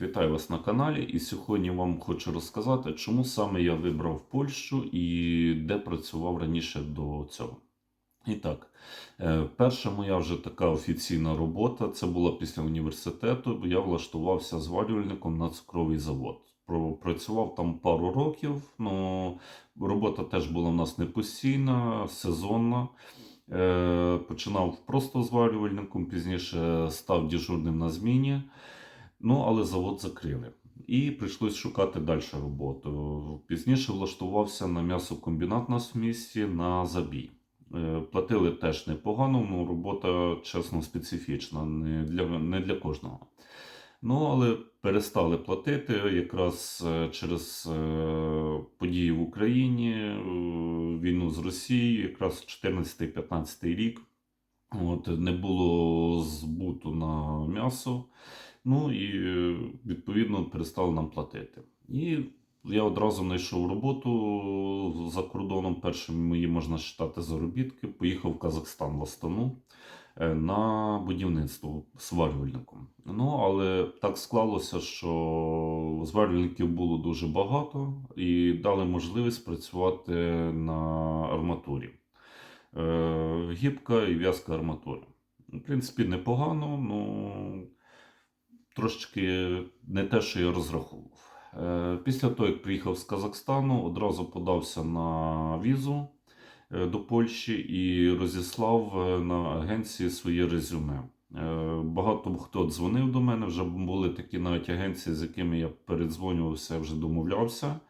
вітаю вас на каналі. І сьогодні вам хочу розказати, чому саме я вибрав Польщу і де працював раніше до цього. І так, е, перша моя вже така офіційна робота це була після університету. бо Я влаштувався зварювальником на цукровий завод. Працював там пару років, ну робота теж була в нас не постійна, сезонна. Е, Починав просто зварювальником, пізніше став дежурним на зміні. Ну, але завод закрили. І прийшлось шукати далі роботу. Пізніше влаштувався на м'ясокомбінат в місті на забій. Е, Платили теж непогано, ну робота, чесно, специфічна, не для, не для кожного. Ну, але перестали платити якраз е, через е, події в Україні, війну з Росією, якраз 14-15 рік. От, не було збуту на м'ясо. Ну і е, відповідно перестали нам платити. І я одразу знайшов роботу за кордоном. Першим мої можна вважати заробітки. Поїхав в Казахстан в Астану е, на будівництво сварювальником. Ну але так склалося, що зварювальників було дуже багато і дали можливість працювати на арматурі. Е, Гібка і в'язка арматура. В принципі, непогано, ну трошечки не те, що я розраховував. Е, Після того, як приїхав з Казахстану, одразу подався на візу е, до Польщі і розіслав е, на агенції своє резюме. Багато хто дзвонив до мене, вже були такі навіть агенції, з якими я передзвонювався, вже домовлявся,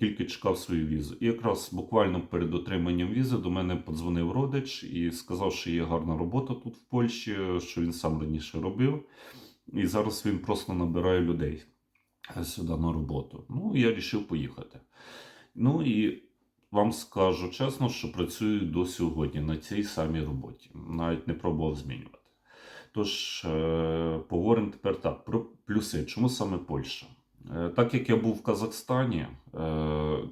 тільки чекав свою візу. І якраз буквально перед отриманням візи до мене подзвонив родич і сказав, що є гарна робота тут в Польщі, що він сам раніше робив. І зараз він просто набирає людей е, сюди на роботу. Ну, я вирішив поїхати. Ну і вам скажу чесно, що працюю до сьогодні на цій самій роботі. Навіть не пробував змінювати. Тож, е, поговоримо тепер так про плюси. Чому саме Польща? Е, Так як я був в Казахстані,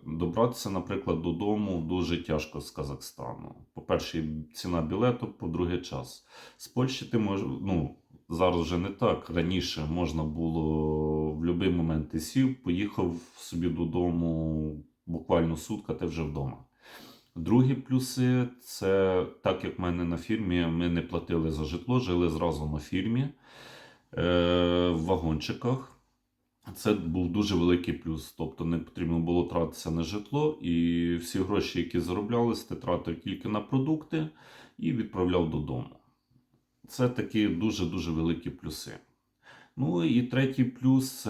добратися, наприклад, додому дуже тяжко з Казахстану. По-перше, ціна білету, по-друге, час. З Польщі ти можеш, ну, зараз вже не так. Раніше можна було в будь-який момент ти сів, поїхав собі додому буквально сутка, ти вже вдома. Другі плюси це так як в мене на фірмі, ми не платили за житло, жили зразу на фірмі е, в вагончиках. Це був дуже великий плюс. Тобто не потрібно було тратитися на житло, і всі гроші, які зароблялись, ти тратив тільки на продукти і відправляв додому. Це такі дуже-дуже великі плюси. Ну і третій плюс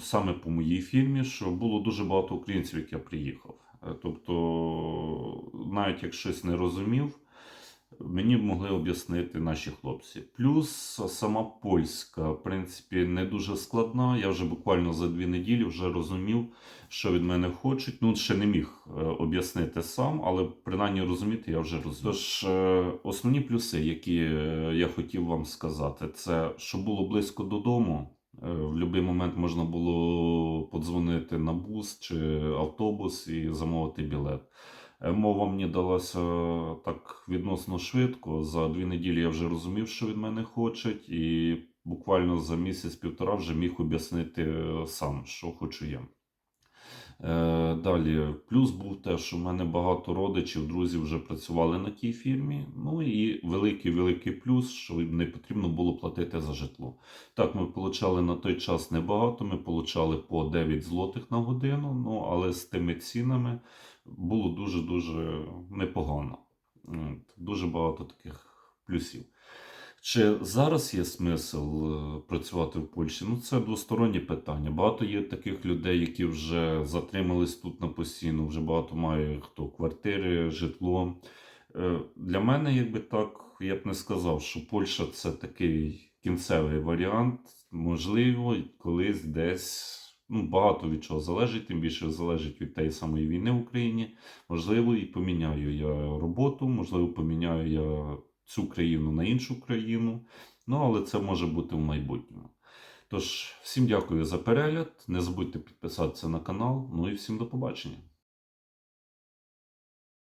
саме по моїй фірмі, що було дуже багато українців, як я приїхав. Е, Тобто, навіть як щось не розумів, мені могли об'яснити наші хлопці. Плюс сама польська, в принципі, не дуже складна. Я вже буквально за дві неділі вже розумів, що від мене хочуть. Ну, ще не міг е, об'яснити сам, але принаймні розуміти я вже розумів. Тож е, основні плюси, які е, я хотів вам сказати, це що було близько додому. В будь-який момент можна було подзвонити на бус чи автобус і замовити білет. Е, Мова мені далася так відносно швидко. За дві неділі я вже розумів, що від мене хочуть, і буквально за місяць-півтора вже міг об'яснити е, сам, що хочу я. Е, Далі, плюс був те, що в мене багато родичів, друзів вже працювали на тій фірмі. Ну і великий великий плюс, що не потрібно було платити за житло. Так, ми отримали на той час небагато. Ми отримали по 9 злотих на годину. Ну але з тими цінами було дуже дуже непогано. Дуже багато таких плюсів. Чи зараз є смисл е, працювати в Польщі? Ну, це двостороннє питання. Багато є таких людей, які вже затримались тут на постійно, вже багато має хто квартири, житло. Е, Для мене, якби так, я б не сказав, що Польща це такий кінцевий варіант. Можливо, колись десь. Ну, багато від чого залежить, тим більше залежить від тієї самої війни в Україні. Можливо, і поміняю я роботу, можливо, поміняю я цю країну на іншу країну. Ну, але це може бути в майбутньому. Тож, всім дякую за перегляд. Не забудьте підписатися на канал. Ну і всім до побачення.